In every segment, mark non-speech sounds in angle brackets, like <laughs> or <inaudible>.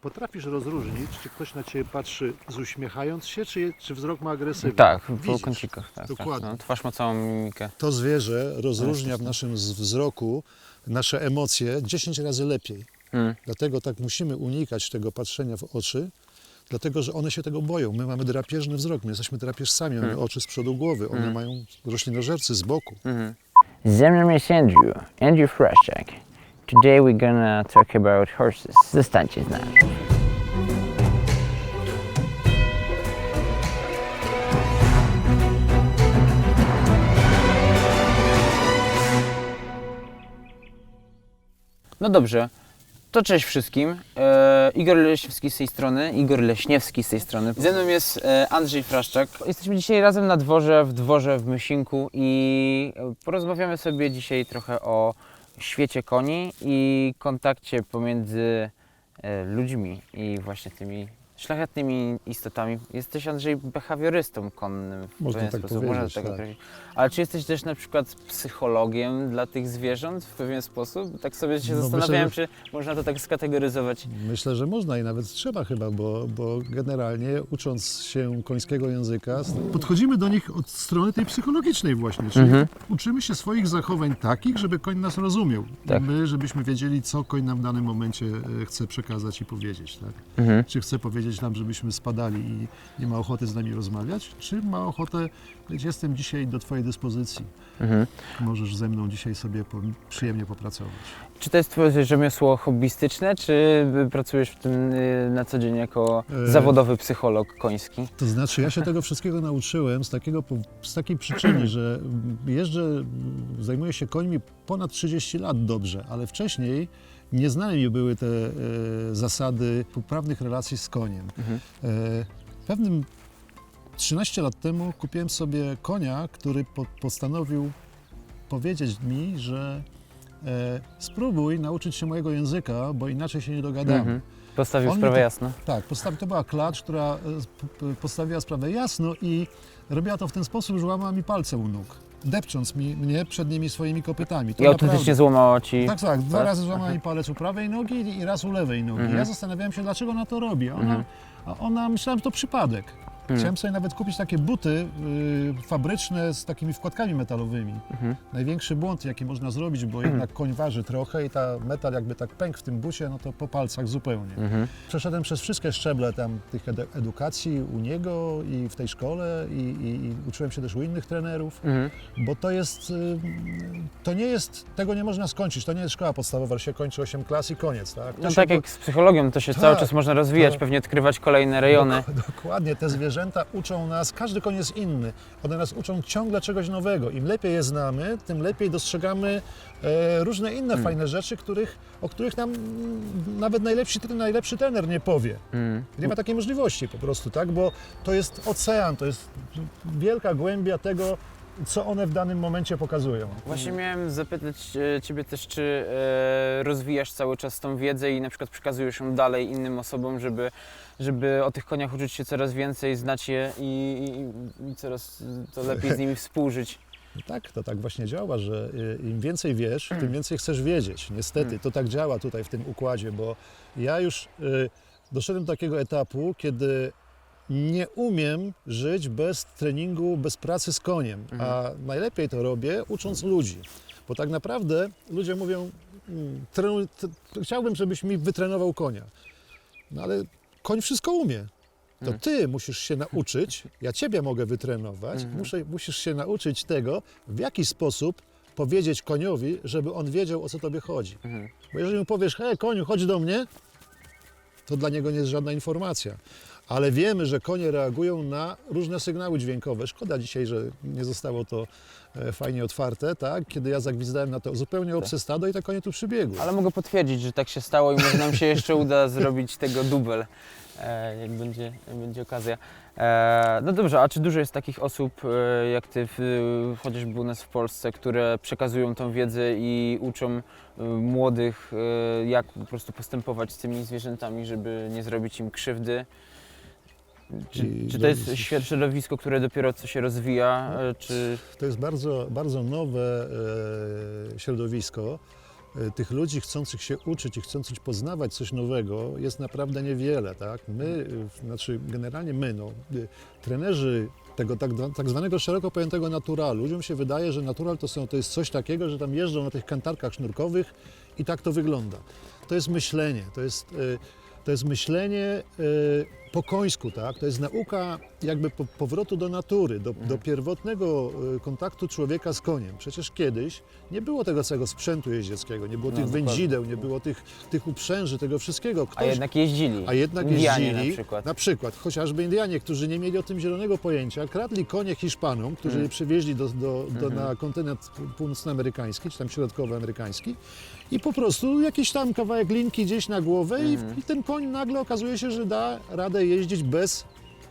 Potrafisz rozróżnić, czy ktoś na ciebie patrzy z uśmiechając się, czy, czy wzrok ma agresywny? Tak, po Widzisz. kącikach. Tak, Dokładnie. Tak, no, twarz ma całą mimikę. To zwierzę rozróżnia w naszym z- wzroku nasze emocje 10 razy lepiej. Mm. Dlatego tak musimy unikać tego patrzenia w oczy, dlatego że one się tego boją. My mamy drapieżny wzrok, my jesteśmy drapieżcami, mamy oczy z przodu głowy, one Mm. mają roślinożercy z boku. Mhm. Ze mną jest Andrew, Andrew Freszczak. Today we're gonna talk about horses. Zostańcie z nami. No dobrze, to cześć wszystkim. E, Igor Leśniewski z tej strony, Igor Leśniewski z tej strony. Ze mną jest e, Andrzej Fraszczak. Jesteśmy dzisiaj razem na dworze, w dworze w Mysinku i e, porozmawiamy sobie dzisiaj trochę o świecie koni i kontakcie pomiędzy e, ludźmi i właśnie tymi szlachetnymi istotami. Jesteś Andrzej behawiorystą konnym w Można pewien tak sposób, można tak tak. określić. Ale czy jesteś też na przykład psychologiem dla tych zwierząt w pewien sposób? Tak sobie się No, zastanawiałem, myślę, czy można to tak skategoryzować. Myślę, że można i nawet trzeba chyba, bo, bo generalnie ucząc się końskiego języka, podchodzimy do nich od strony tej psychologicznej właśnie, czyli Mhm. uczymy się swoich zachowań takich, żeby koń nas rozumiał. Tak. My, żebyśmy wiedzieli, co koń nam w danym momencie e, chce przekazać i powiedzieć. Tak? Mhm. Czy chce powiedzieć nam, żebyśmy spadali i nie ma ochoty z nami rozmawiać, czy ma ochotę powiedzieć, jestem dzisiaj do Twojej dyspozycji. Mhm. Możesz ze mną dzisiaj sobie po, przyjemnie popracować. Czy to jest twoje rzemiosło hobbystyczne, czy pracujesz w tym y, na co dzień jako E, zawodowy psycholog koński? To znaczy, ja się tego wszystkiego nauczyłem z, takiego, z takiej przyczyny, że jeżdżę, zajmuję się końmi ponad 30 lat dobrze, ale wcześniej nieznane mi były te e, zasady poprawnych relacji z koniem. Mhm. E, pewnym 13 lat temu kupiłem sobie konia, który po, postanowił powiedzieć mi, że e, spróbuj nauczyć się mojego języka, bo inaczej się nie dogadamy. Mhm. Postawił On mi sprawę to- jasno. Tak, postawi, to była klacz, która e, p- p- postawiła sprawę jasno i robiła to w ten sposób, że łamała mi palce u nóg, depcząc mi, mnie przednimi swoimi kopytami. To I autentycznie złamało ci. Tak, tak. Dwa razy złamała mi palec u prawej nogi i raz u lewej nogi. Mhm. Ja zastanawiałem się, dlaczego ona to robi. A Ona, Mhm. a ona myślałem, że to przypadek. Chciałem sobie nawet kupić takie buty y, fabryczne z takimi wkładkami metalowymi. Mhm. Największy błąd, jaki można zrobić, bo jednak koń waży trochę i ta metal jakby tak pękł w tym bucie, no to po palcach zupełnie. Mhm. Przeszedłem przez wszystkie szczeble tam tych edu- edukacji u niego i w tej szkole i, i, i uczyłem się też u innych trenerów, Mhm. bo to jest, y, to nie jest, tego nie można skończyć, to nie jest szkoła podstawowa, że się kończy 8 klas i koniec, tak? To No się tak po- jak z psychologią, to się Tak, cały czas można rozwijać, tak. pewnie odkrywać kolejne rejony. Dok- Dokładnie, te zwierzęta <laughs> uczą nas, każdy koń jest inny. One nas uczą ciągle czegoś nowego. Im lepiej je znamy, tym lepiej dostrzegamy e, różne inne Hmm. fajne rzeczy, których, o których nam mm, nawet najlepszy, najlepszy trener nie powie. Mhm. Nie ma takiej możliwości po prostu, tak? Bo to jest ocean, to jest wielka głębia tego, co one w danym momencie pokazują. Właśnie miałem zapytać e, Ciebie też, czy e, rozwijasz cały czas tą wiedzę i na przykład przekazujesz ją dalej innym osobom, żeby, żeby o tych koniach uczyć się coraz więcej, znać je i, i, i coraz to lepiej z nimi współżyć. <laughs> Tak, to tak właśnie działa, że y, im więcej wiesz, tym więcej chcesz wiedzieć. Niestety, to tak działa tutaj w tym układzie, bo ja już y, doszedłem do takiego etapu, kiedy nie umiem żyć bez treningu, bez pracy z koniem, a najlepiej to robię ucząc ludzi. Bo tak naprawdę ludzie mówią, mm, trenuj, chciałbym, żebyś mi wytrenował konia. No ale koń wszystko umie. To Mhm. ty musisz się nauczyć, ja ciebie mogę wytrenować, Mhm. muszę, musisz się nauczyć tego, w jaki sposób powiedzieć koniowi, żeby on wiedział, o co tobie chodzi. Mhm. Bo jeżeli mu powiesz, hej koniu, chodź do mnie, to dla niego nie jest żadna informacja. Ale wiemy, że konie reagują na różne sygnały dźwiękowe. Szkoda dzisiaj, że nie zostało to e, fajnie otwarte, tak? Kiedy ja zagwizdałem na to zupełnie obce stado i te konie tu przybiegły. Ale mogę potwierdzić, że tak się stało i może nam się jeszcze uda <laughs> zrobić tego dubel, e, jak będzie, będzie okazja. E, no dobrze, a czy dużo jest takich osób jak Ty, chociażby u nas w Polsce, które przekazują tą wiedzę i uczą młodych, jak po prostu postępować z tymi zwierzętami, żeby nie zrobić im krzywdy? Czy, czy to jest środowisko, które dopiero co się rozwija, e, czy... To jest bardzo, bardzo nowe e, środowisko. e, tych ludzi chcących się uczyć i chcących poznawać coś nowego jest naprawdę niewiele, tak? My, znaczy generalnie my, no, e, trenerzy tego tak, tak zwanego szeroko pojętego naturalu, ludziom się wydaje, że natural to, są, to jest coś takiego, że tam jeżdżą na tych kantarkach sznurkowych i tak to wygląda. To jest myślenie, to jest, to jest myślenie po końsku, tak? To jest nauka jakby po, powrotu do natury, do, do pierwotnego e, kontaktu człowieka z koniem. Przecież kiedyś nie było tego całego sprzętu jeździeckiego, nie było No, tych dokładnie. wędzideł, nie było tych, tych uprzęży, tego wszystkiego. A jednak jeździli. A jednak Indianie jeździli, na przykład. na przykład, chociażby Indianie, którzy nie mieli o tym zielonego pojęcia, kradli konie Hiszpanom, którzy Mm. je przywieźli do, do, do, Mhm. na kontynent północnoamerykański, czy tam środkowoamerykański i po prostu jakiś tam kawałek linki gdzieś na głowę Mhm. i, i ten koń nagle okazuje się, że da radę jeździć bez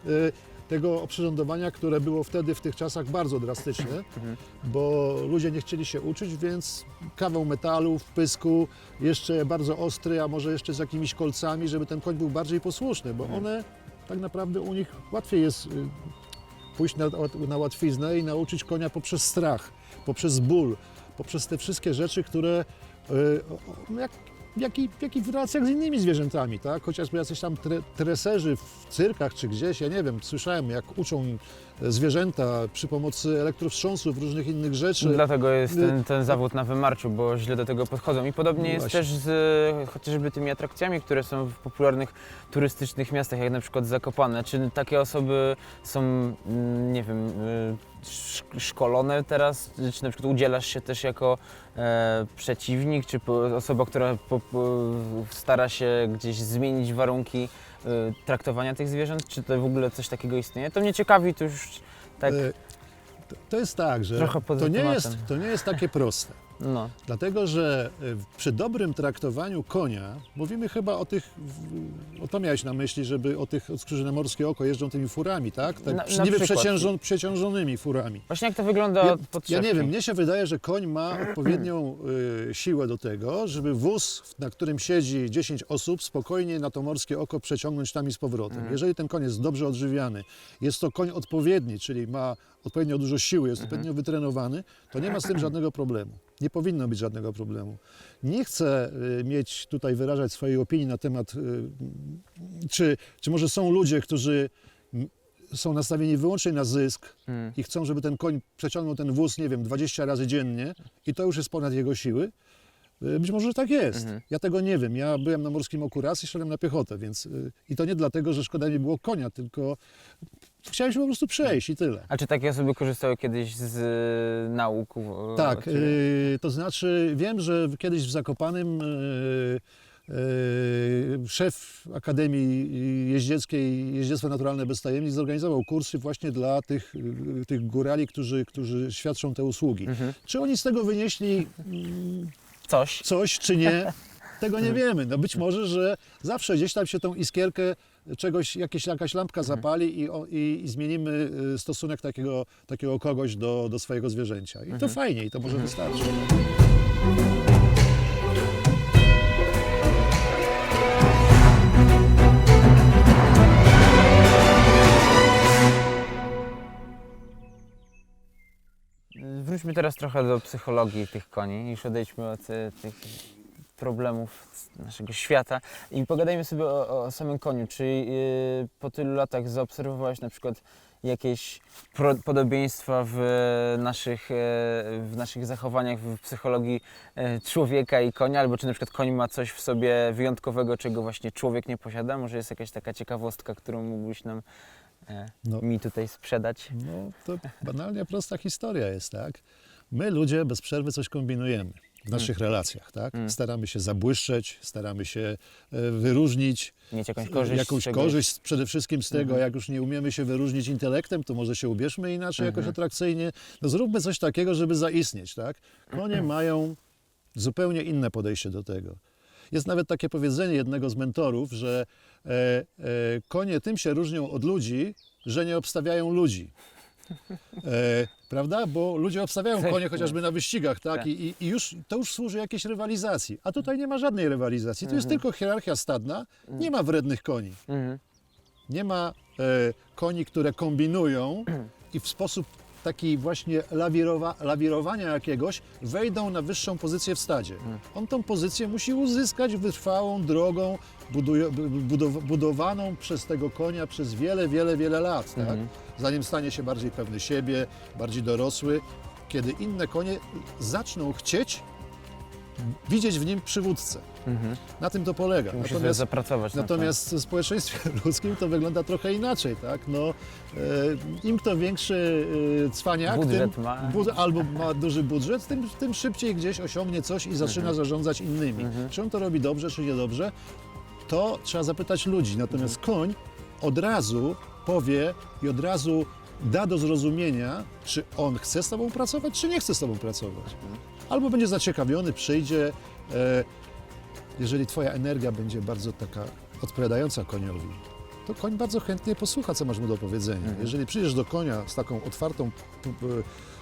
y, tego oprzyrządowania, które było wtedy w tych czasach bardzo drastyczne, bo ludzie nie chcieli się uczyć, więc kawał metalu w pysku, jeszcze bardzo ostry, a może jeszcze z jakimiś kolcami, żeby ten koń był bardziej posłuszny, bo one tak naprawdę u nich łatwiej jest y, pójść na, na łatwiznę i nauczyć konia poprzez strach, poprzez ból, poprzez te wszystkie rzeczy, które y, jak, jak, i, jak i w relacjach z innymi zwierzętami, tak? Chociażby jacyś tam tre, treserzy w cyrkach czy gdzieś, ja nie wiem, słyszałem jak uczą zwierzęta przy pomocy elektrowstrząsów, różnych innych rzeczy. Dlatego jest My- ten, ten zawód na wymarciu, bo źle do tego podchodzą. I podobnie jest właśnie. też z chociażby tymi atrakcjami, które są w popularnych turystycznych miastach, jak na przykład Zakopane. Czy takie osoby są, mm, nie wiem, y, sz- szkolone teraz? Czy na przykład udzielasz się też jako e, przeciwnik, czy po, osoba, która po, po, stara się gdzieś zmienić warunki y, traktowania tych zwierząt? Czy to w ogóle coś takiego istnieje? To mnie ciekawi, to już tak, E, to- jest tak, że to nie, jest, to nie jest takie proste. No. Dlatego, że e, przy dobrym traktowaniu konia, mówimy chyba o tych, o to miałeś na myśli, żeby o tych od skrzydła na morskie oko jeżdżą tymi furami, tak? tak Na- przy- na niby przeciążą, przeciążonymi furami. Właśnie jak to wygląda Ja, od ja nie wiem, mnie się wydaje, że koń ma odpowiednią y, siłę do tego, żeby wóz, na którym siedzi 10 osób, spokojnie na to morskie oko przeciągnąć tam i z powrotem. Mhm. Jeżeli ten koń jest dobrze odżywiany, jest to koń odpowiedni, czyli ma odpowiednio dużo siły, jest Mhm. odpowiednio wytrenowany, to nie ma z tym żadnego problemu. Nie powinno być żadnego problemu. Nie chcę y, mieć tutaj wyrażać swojej opinii na temat, y, czy, czy może są ludzie, którzy są nastawieni wyłącznie na zysk, Mm. i chcą, żeby ten koń przeciągnął ten wóz, nie wiem, 20 razy dziennie i to już jest ponad jego siły. Y, Być może tak jest. Mhm. Ja tego nie wiem. Ja byłem na morskim oku raz i szedłem na piechotę, więc y, i to nie dlatego, że szkoda mi było konia, tylko chciałem się po prostu przejść i tyle. A czy takie osoby korzystały kiedyś z y, nauk? Tak, od ciebie? y, to znaczy wiem, że kiedyś w Zakopanym y, y, szef Akademii Jeździeckiej Jeździectwo Naturalne Bez Tajemnic zorganizował kursy właśnie dla tych, tych górali, którzy, którzy świadczą te usługi. Mhm. Czy oni z tego wynieśli mm, Coś. coś, czy nie? <laughs> Tego nie wiemy. No być może, że zawsze gdzieś tam się tą iskierkę czegoś, jakieś, jakaś lampka zapali i, o, i, i zmienimy y, stosunek takiego, takiego kogoś do, do swojego zwierzęcia. I to fajnie, i to może wystarczy. Wróćmy teraz trochę do psychologii tych koni. Już odejdźmy od y, tych problemów naszego świata i pogadajmy sobie o, o samym koniu. Czy y, po tylu latach zaobserwowałeś na przykład jakieś pro, podobieństwa w naszych, e, w naszych zachowaniach, w psychologii e, człowieka i konia, albo czy na przykład koń ma coś w sobie wyjątkowego, czego właśnie człowiek nie posiada? Może jest jakaś taka ciekawostka, którą mógłbyś nam e, No. mi tutaj sprzedać? No to banalnie prosta historia jest, tak? My ludzie bez przerwy coś kombinujemy w naszych relacjach, tak? Mm. Staramy się zabłyszczeć, staramy się e, wyróżnić Mieć jakąś korzyść? jakąś korzyść przede wszystkim z tego, Mhm. jak już nie umiemy się wyróżnić intelektem, to może się ubierzmy inaczej jakoś Mhm. atrakcyjnie. No zróbmy coś takiego, żeby zaistnieć, tak? Konie mają zupełnie inne podejście do tego. Jest nawet takie powiedzenie jednego z mentorów, że konie tym się różnią od ludzi, że nie obstawiają ludzi. E, prawda? Bo ludzie obstawiają konie chociażby na wyścigach, tak? Tak. I, i- już, to już służy jakiejś rywalizacji. A tutaj nie ma żadnej rywalizacji. Tu jest Mhm. tylko hierarchia stadna. Nie ma wrednych koni. Mhm. Nie ma e, koni, które kombinują i w sposób takiej właśnie lawirowa, lawirowania jakiegoś, wejdą na wyższą pozycję w stadzie. On tą pozycję musi uzyskać wytrwałą drogą, buduje, bu- budow, budowaną przez tego konia przez wiele, wiele, wiele lat, tak? zanim stanie się bardziej pewny siebie, bardziej dorosły, kiedy inne konie zaczną chcieć widzieć w nim przywódcę. Na tym to polega. Muszę sobie Natomiast zapracować na Natomiast w społeczeństwie <laughs> ludzkim to wygląda trochę inaczej, tak? No, e, Im kto większy e, cwaniak, Budżet tym, ma. bu- albo ma duży budżet, tym, tym szybciej gdzieś osiągnie coś i zaczyna zarządzać innymi. Czy on to robi dobrze, czy niedobrze, to trzeba zapytać ludzi. Natomiast koń od razu powie i od razu da do zrozumienia, czy on chce z tobą pracować, czy nie chce z tobą pracować. Albo będzie zaciekawiony, przyjdzie. E, jeżeli twoja energia będzie bardzo taka odpowiadająca koniowi, to koń bardzo chętnie posłucha, co masz mu do powiedzenia. Mhm. Jeżeli przyjdziesz do konia z taką otwartą, p-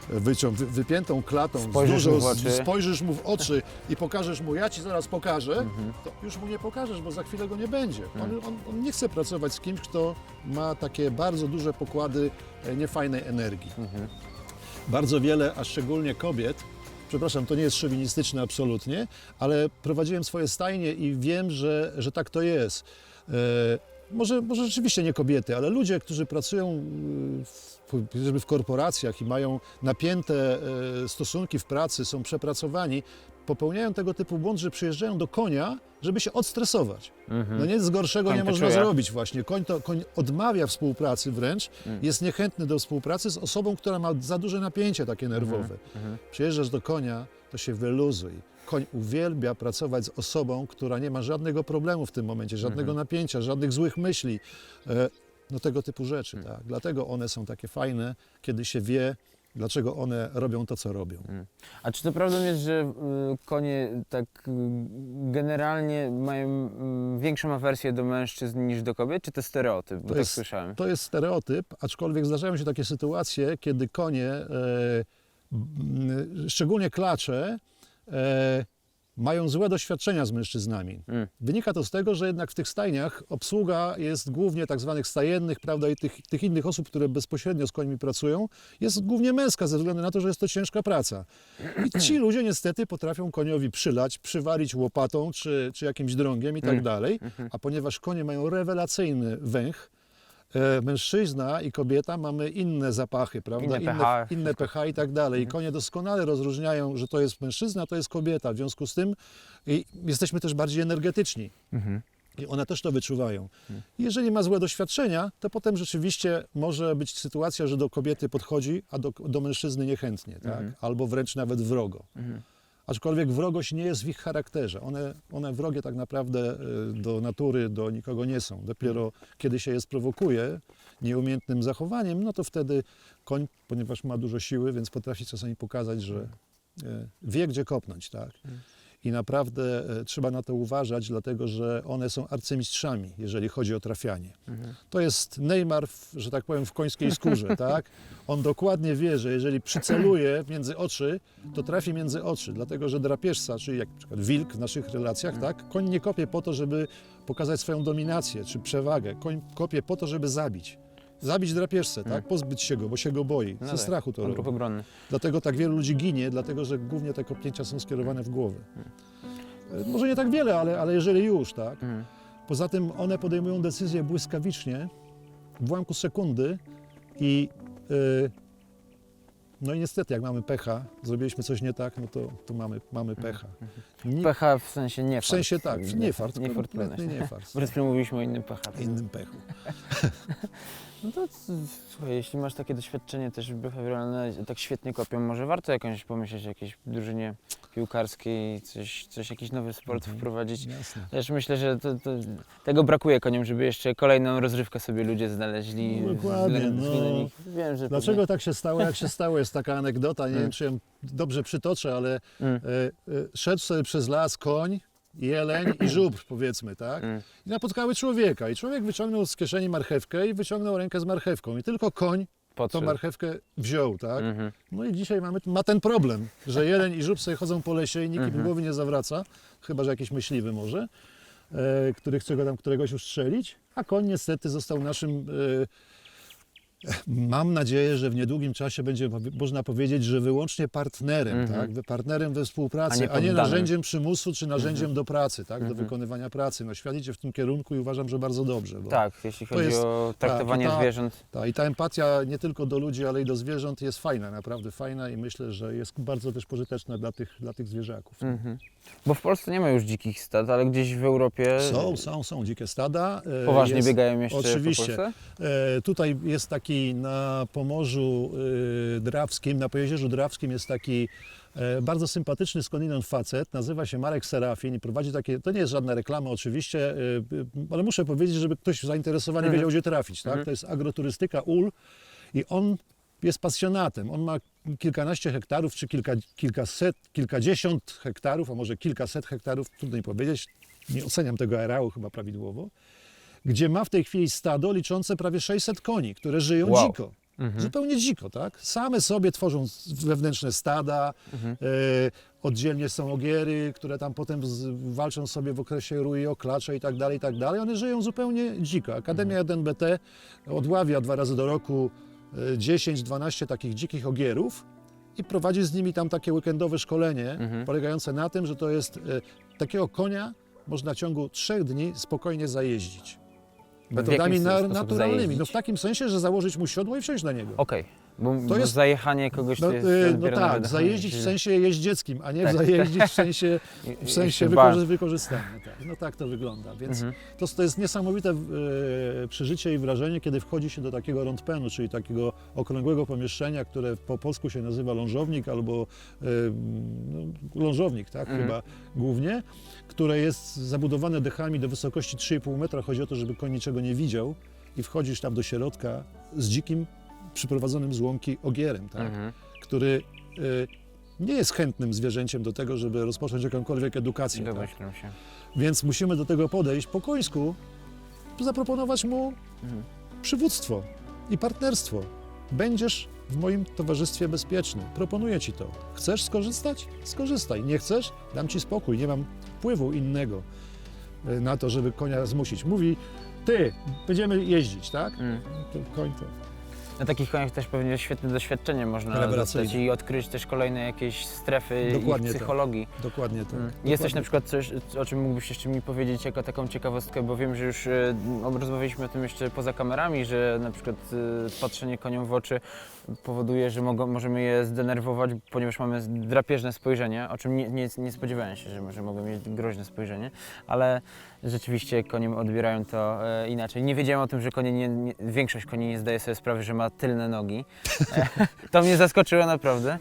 wycią, wy, wypiętą klatą, Spojrzysz dużą, mu w oczy. spojrzysz mu w oczy i pokażesz mu, ja ci zaraz pokażę, Mhm. to już mu nie pokażesz, bo za chwilę go nie będzie. On, on, on nie chce pracować z kimś, kto ma takie bardzo duże pokłady e, niefajnej energii. Mhm. Bardzo wiele, a szczególnie kobiet, przepraszam, to nie jest szowinistyczne absolutnie, ale prowadziłem swoje stajnie i wiem, że, że tak to jest. Może, może rzeczywiście nie kobiety, ale ludzie, którzy pracują y, w, w korporacjach i mają napięte e, stosunki w pracy, są przepracowani, popełniają tego typu błąd, że przyjeżdżają do konia, żeby się odstresować. No nic gorszego Koń nie można czuje. zrobić właśnie. Koń, to, koń odmawia współpracy wręcz, Mm. jest niechętny do współpracy z osobą, która ma za duże napięcie takie nerwowe. Mhm. Przyjeżdżasz do konia, to się wyluzuj. Koń uwielbia pracować z osobą, która nie ma żadnego problemu w tym momencie, żadnego Mhm. napięcia, żadnych złych myśli. E, no tego typu Mm. rzeczy, tak. Dlatego one są takie fajne, kiedy się wie, dlaczego one robią to, co robią. A czy to prawdą jest, że y, konie tak y, generalnie mają y, większą awersję do mężczyzn niż do kobiet? Czy to stereotyp? Bo tak jest- słyszałem. To jest stereotyp, aczkolwiek zdarzają się takie sytuacje, kiedy konie, e, szczególnie klacze, e, mają złe doświadczenia z mężczyznami. Mm. Wynika to z tego, że jednak w tych stajniach obsługa jest głównie tak zwanych stajennych, prawda, i tych, tych innych osób, które bezpośrednio z końmi pracują, jest głównie męska ze względu na to, że jest to ciężka praca. I ci ludzie niestety potrafią koniowi przylać, przywalić łopatą czy, czy jakimś drągiem i tak Mm. dalej, a ponieważ konie mają rewelacyjny węch, e, mężczyzna i kobieta mamy inne zapachy, prawda? Inne pH, inne pH i tak dalej. I konie doskonale rozróżniają, że to jest mężczyzna, to jest kobieta. W związku z tym i jesteśmy też bardziej energetyczni. I one też to wyczuwają. I Jeżeli ma złe doświadczenia, to potem rzeczywiście może być sytuacja, że do kobiety podchodzi, a do, do mężczyzny niechętnie, tak? albo wręcz nawet wrogo. Aczkolwiek wrogość nie jest w ich charakterze. One, one wrogie tak naprawdę y, do natury, do nikogo nie są. Dopiero kiedy się je sprowokuje nieumiejętnym zachowaniem, no to wtedy koń, ponieważ ma dużo siły, więc potrafi czasami pokazać, że y, wie, gdzie kopnąć. Tak? I naprawdę e, trzeba na to uważać, dlatego że one są arcymistrzami, jeżeli chodzi o trafianie. To jest Neymar, w, że tak powiem, w końskiej skórze, <laughs> tak? On dokładnie wie, że jeżeli przyceluje między oczy, to trafi między oczy, dlatego że drapieżca, czyli jak na przykład wilk w naszych relacjach, tak? Koń nie kopie po to, żeby pokazać swoją dominację czy przewagę. Koń kopie po to, żeby zabić. Zabić drapieżcę, tak? Pozbyć się go, bo się go boi. No Ze tak, strachu to robi. Ruch obronny. Dlatego tak wielu ludzi ginie, dlatego że głównie te kopnięcia są skierowane w głowę. E, Może nie tak wiele, ale, ale jeżeli już, tak. Mhm. Poza tym one podejmują decyzje błyskawicznie, w ułamku sekundy i y, no i niestety, jak mamy pecha, zrobiliśmy coś nie tak, no to, to mamy, mamy pecha. Nie, Pecha w sensie nie w sensie tak, nie fart, Nie kompletny fortuna. nie fart. Chwilą mówiliśmy o innym pecha. Innym pechu. <laughs> No to słuchaj, jeśli masz takie doświadczenie też behawioralne, tak świetnie kopią, może warto jakąś pomyśleć o jakiejś drużynie piłkarskiej, coś, coś jakiś nowy sport Mhm. wprowadzić. Jasne. Też myślę, że to, to, tego brakuje koniom, żeby jeszcze kolejną rozrywkę sobie ludzie znaleźli. No dokładnie, względ- no. Wiem, że Dlaczego pewnie- tak się stało, jak się stało? Jest taka anegdota, nie Mm. wiem, czy ją dobrze przytoczę, ale Mm. e, e, szedł sobie przez las koń, jeleń i żubr, powiedzmy, tak? Mm. I napotkały człowieka. I człowiek wyciągnął z kieszeni marchewkę i wyciągnął rękę z marchewką. I tylko koń tą marchewkę wziął, tak? Mhm. No i dzisiaj mamy, ma ten problem, że jeleń i żub sobie chodzą po lesie i nikt im Mhm. głowy nie zawraca, chyba że jakiś myśliwy może, e, który chce go tam któregoś ustrzelić, a koń niestety został naszym Mam nadzieję, że w niedługim czasie będzie można powiedzieć, że wyłącznie partnerem, Mhm. tak? Wy- partnerem we współpracy, A nie a nie, narzędziem przymusu czy narzędziem Mhm. do pracy, tak? Mhm. do wykonywania pracy. No, świat idzie w tym kierunku i uważam, że bardzo dobrze. Tak, jeśli chodzi jest- o traktowanie tak, ta- zwierząt. I ta empatia nie tylko do ludzi, ale i do zwierząt jest fajna, naprawdę fajna i myślę, że jest bardzo też pożyteczna dla tych, dla tych zwierzaków. Mhm. Bo w Polsce nie ma już dzikich stad, ale gdzieś w Europie Są, są, są dzikie stada. e, poważnie jest, biegają jeszcze oczywiście. po Polsce? E, tutaj jest taki na Pomorzu e, Drawskim, na Pojezierzu Drawskim jest taki e, bardzo sympatyczny skądinąd facet, nazywa się Marek Serafin i prowadzi takie, to nie jest żadna reklama oczywiście, e, e, ale muszę powiedzieć, żeby ktoś zainteresowany Mhm. wiedział, gdzie trafić. Tak? Mhm. To jest agroturystyka UL i on jest pasjonatem. On ma kilkanaście hektarów, czy kilka, kilkaset, kilkadziesiąt hektarów, a może kilkaset hektarów, trudno mi powiedzieć, nie oceniam tego areału chyba prawidłowo, gdzie ma w tej chwili stado liczące prawie 600 koni, które żyją Wow. dziko. Mhm. Zupełnie dziko, tak? Same sobie tworzą wewnętrzne stada, Mhm. e, oddzielnie są ogiery, które tam potem z, walczą sobie w okresie rui, oklacze i tak dalej, i tak dalej. One żyją zupełnie dziko. Akademia Mhm. 1BT odławia dwa razy do roku e, 10-12 takich dzikich ogierów i prowadzi z nimi tam takie weekendowe szkolenie, Mhm. polegające na tym, że to jest e, takiego konia można w ciągu trzech dni spokojnie zajeździć. Metodami na, naturalnymi. No w takim sensie, że założyć mu siodło i wsiąść na niego. Okej, bo, To bo jest- zajechanie kogoś No, to jest y, no tak, wydechem zajeździć w sensie jeździeckim, a nie Tak. zajeździć w sensie, <laughs> w sensie wykorzy- wykorzystania. Tak. No tak to wygląda. Więc Mhm. to, to jest niesamowite e, przeżycie i wrażenie, kiedy wchodzi się do takiego rondpenu, czyli takiego okrągłego pomieszczenia, które po polsku się nazywa lążownik albo e, no, lążownik, tak Mhm. chyba głównie, które jest zabudowane dechami do wysokości 3,5 metra. Chodzi o to, żeby koń niczego nie widział i wchodzisz tam do środka z dzikim, przyprowadzonym z łąki ogierem, tak? Mhm. który y, nie jest chętnym zwierzęciem do tego, żeby rozpocząć jakąkolwiek edukację. Tak? Domyślam się. Więc musimy do tego podejść po końsku, zaproponować mu Mhm. przywództwo i partnerstwo. Będziesz w moim towarzystwie bezpieczny. Proponuję ci to. Chcesz skorzystać? Skorzystaj. Nie chcesz? Dam ci spokój. Nie mam wpływu innego y, na to, żeby konia zmusić. Mówi, ty, będziemy jeździć, tak? Mm. To koń to. Na takich koniach też pewnie świetne doświadczenie można dostać i odkryć też kolejne jakieś strefy Dokładnie ich tak. psychologii. Dokładnie tak. Mm. Dokładnie Jest coś na przykład coś, o czym mógłbyś jeszcze mi powiedzieć jako taką ciekawostkę, bo wiem, że już e, rozmawialiśmy o tym jeszcze poza kamerami, że na przykład e, patrzenie koniom w oczy powoduje, że mogą, możemy je zdenerwować, ponieważ mamy drapieżne spojrzenie, o czym nie, nie, nie spodziewałem się, że, że mogą mieć groźne spojrzenie, ale rzeczywiście konie odbierają to e, inaczej. Nie wiedziałem o tym, że konie nie, nie, większość koni nie zdaje sobie sprawy, że ma tylne nogi. <laughs> To mnie zaskoczyło naprawdę.